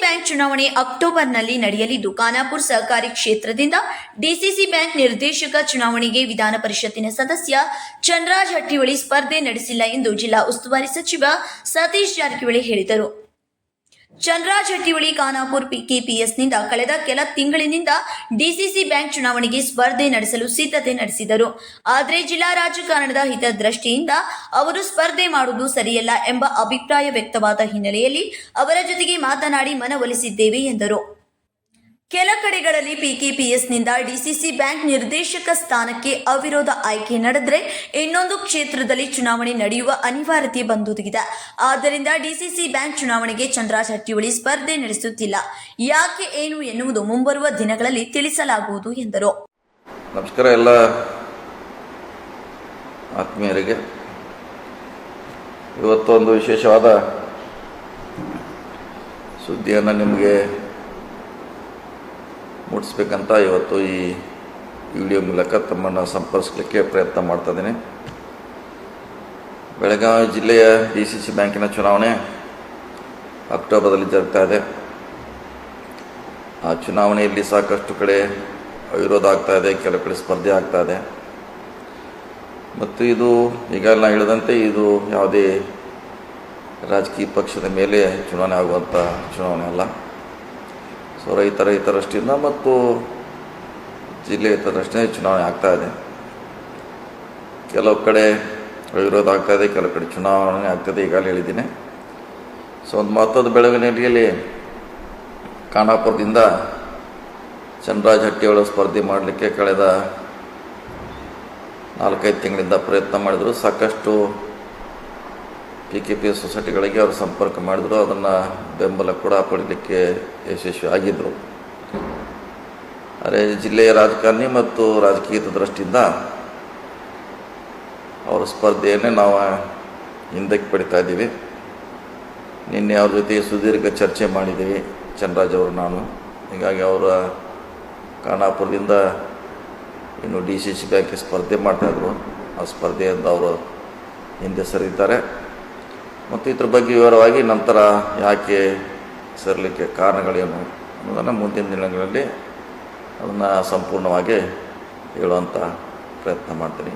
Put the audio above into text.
Bank ಚುನಾವಣೆ ಅಕ್ಟೋಬರ್ನಲ್ಲಿ ನಡೆಯಲಿದ್ದು, ಖಾನಾಪುರ ಸಹಕಾರಿ ಕ್ಷೇತ್ರದಿಂದ ಡಿಸಿಸಿ ಬ್ಯಾಂಕ್ ನಿರ್ದೇಶಕ ಚುನಾವಣೆಗೆ ವಿಧಾನ ಪರಿಷತ್ತಿನ ಸದಸ್ಯ ಚಂದ್ರರಾಜ್ ಹಟ್ಟಿಹೊಳಿ ಸ್ಪರ್ಧೆ ನಡೆಸಿಲ್ಲ ಎಂದು ಜಿಲ್ಲಾ ಉಸ್ತುವಾರಿ ಸಚಿವ ಸತೀಶ್ ಜಾರಕಿಹೊಳಿ ಹೇಳಿದರು. ಚಂದ್ರರಾಜ್ ಹಟ್ಟಿಹೊಳಿ ಖಾನಾಪುರ್ ಕೆಪಿಎಸ್ನಿಂದ ಕಳೆದ ಕೆಲ ತಿಂಗಳಿನಿಂದ ಡಿಸಿಸಿ ಬ್ಯಾಂಕ್ ಚುನಾವಣೆಗೆ ಸ್ಪರ್ಧೆ ನಡೆಸಲು ಸಿದ್ಧತೆ ನಡೆಸಿದರು. ಆದರೆ ಜಿಲ್ಲಾ ರಾಜಕಾರಣದ ಹಿತದೃಷ್ಟಿಯಿಂದ ಅವರು ಸ್ಪರ್ಧೆ ಮಾಡುವುದು ಸರಿಯಲ್ಲ ಎಂಬ ಅಭಿಪ್ರಾಯ ವ್ಯಕ್ತವಾದ ಹಿನ್ನೆಲೆಯಲ್ಲಿ ಅವರ ಜೊತೆಗೆ ಮಾತನಾಡಿ ಮನವೊಲಿಸಿದ್ದೇವೆ ಎಂದರು. ಕೆಲ ಕಡೆಗಳಲ್ಲಿ ಪಿಕೆಪಿಎಸ್ನಿಂದ ಡಿಸಿಸಿ ಬ್ಯಾಂಕ್ ನಿರ್ದೇಶಕ ಸ್ಥಾನಕ್ಕೆ ಅವಿರೋಧ ಆಯ್ಕೆ ನಡೆದರೆ ಇನ್ನೊಂದು ಕ್ಷೇತ್ರದಲ್ಲಿ ಚುನಾವಣೆ ನಡೆಯುವ ಅನಿವಾರ್ಯತೆ ಬಂದೊದಗಿದೆ. ಆದ್ದರಿಂದ ಡಿಸಿಸಿ ಬ್ಯಾಂಕ್ ಚುನಾವಣೆಗೆ ಚಂದ್ರಾ ಹಟ್ಟಿಹೊಳಿ ಸ್ಪರ್ಧೆ ನಡೆಸುತ್ತಿಲ್ಲ. ಯಾಕೆ ಏನು ಎನ್ನುವುದು ಮುಂಬರುವ ದಿನಗಳಲ್ಲಿ ತಿಳಿಸಲಾಗುವುದು ಎಂದರು. ನಮಸ್ಕಾರ ಎಲ್ಲ ಆತ್ಮೀಯರಿಗೆ. ಇವತ್ತು ಒಂದು ವಿಶೇಷವಾದ ಸುದ್ದಿಯನ್ನು ನಿಮಗೆ ಮುಟ್ಟಿಸ್ಬೇಕಂತ ಇವತ್ತು ಈ ವಿಡಿಯೋ ಮೂಲಕ ತಮ್ಮನ್ನು ಸಂಪರ್ಕಿಸಲಿಕ್ಕೆ ಪ್ರಯತ್ನ ಮಾಡ್ತಾ ಇದ್ದೀನಿ. ಬೆಳಗಾವಿ ಜಿಲ್ಲೆಯ ಡಿ ಸಿ ಸಿ ಬ್ಯಾಂಕಿನ ಚುನಾವಣೆ ಅಕ್ಟೋಬರ್ದಲ್ಲಿ ಜರುಗ್ತಾ ಇದೆ. ಆ ಚುನಾವಣೆಯಲ್ಲಿ ಸಾಕಷ್ಟು ಕಡೆ ವಿರೋಧ ಆಗ್ತಾ ಇದೆ, ಕೆಲವು ಕಡೆ ಸ್ಪರ್ಧೆ ಆಗ್ತಾ ಇದೆ. ಮತ್ತು ಇದು ಈಗ ನಾನು ಹೇಳಿದಂತೆ ಇದು ಯಾವುದೇ ರಾಜಕೀಯ ಪಕ್ಷದ ಮೇಲೆ ಚುನಾವಣೆ ಆಗುವಂಥ ಚುನಾವಣೆ ಅಲ್ಲ. ಸೊ ರೈತರ ರೈತರಷ್ಟಿಂದ ಮತ್ತು ಜಿಲ್ಲೆ ಹಿತದೃಷ್ಟಿಯಿಂದ ಚುನಾವಣೆ ಆಗ್ತಾ ಇದೆ. ಕೆಲವು ಕಡೆ ವಿರೋಧ ಆಗ್ತಾ ಇದೆ, ಕೆಲವು ಕಡೆ ಚುನಾವಣೆ ಆಗ್ತದೆ ಈಗಾಗಲೇ ಹೇಳಿದ್ದೀನಿ. ಸೊ ಒಂದು ಮಹತ್ವದ ಬೆಳವಣಿಗೆಯಲ್ಲಿ ಖಾನಾಪುರದಿಂದ ಚಂದ್ರರಾಜ್ ಹಟ್ಟಿಯವರು ಸ್ಪರ್ಧೆ ಮಾಡಲಿಕ್ಕೆ ಕಳೆದ ನಾಲ್ಕೈದು ತಿಂಗಳಿಂದ ಪ್ರಯತ್ನ ಮಾಡಿದರು. ಸಾಕಷ್ಟು ಪಿ ಕೆ ಪಿ ಸೊಸೈಟಿಗಳಿಗೆ ಅವರು ಸಂಪರ್ಕ ಮಾಡಿದರು, ಅದನ್ನು ಬೆಂಬಲ ಕೂಡ ಪಡೀಲಿಕ್ಕೆ ಯಶಸ್ವಿ ಆಗಿದ್ದರು ಆದರೆ ಜಿಲ್ಲೆಯ ರಾಜಕಾರಣಿ ಮತ್ತು ರಾಜಕೀಯದ ದೃಷ್ಟಿಯಿಂದ ಅವರ ಸ್ಪರ್ಧೆಯನ್ನೇ ನಾವು ಹಿಂದಕ್ಕೆ ಪಡಿತಾ ಇದ್ದೀವಿ. ನಿನ್ನೆ ಅವ್ರ ಜೊತೆ ಸುದೀರ್ಘ ಚರ್ಚೆ ಮಾಡಿದ್ದೀವಿ ಚನ್ರಾಜ್ ಅವರು, ನಾನು. ಹೀಗಾಗಿ ಅವರ ಖಾನಾಪುರದಿಂದ ಇನ್ನು ಡಿ ಸಿ ಸಿ ಬ್ಯಾಂಕ್ಗೆ ಸ್ಪರ್ಧೆ ಮಾಡ್ತಾಯಿದ್ರು ಆ ಸ್ಪರ್ಧೆಯಿಂದ ಅವರು ಹಿಂದೆ ಸರಿದ್ದಾರೆ ಮತ್ತು ಇದ್ರ ಬಗ್ಗೆ ವಿವರವಾಗಿ ನಂತರ ಯಾಕೆ ಸೇರಲಿಕ್ಕೆ ಕಾರಣಗಳೇನು ಅನ್ನೋದನ್ನು ಮುಂದಿನ ದಿನಗಳಲ್ಲಿ ಅದನ್ನು ಸಂಪೂರ್ಣವಾಗಿ ಹೇಳುವಂಥ ಪ್ರಯತ್ನ ಮಾಡ್ತೀನಿ.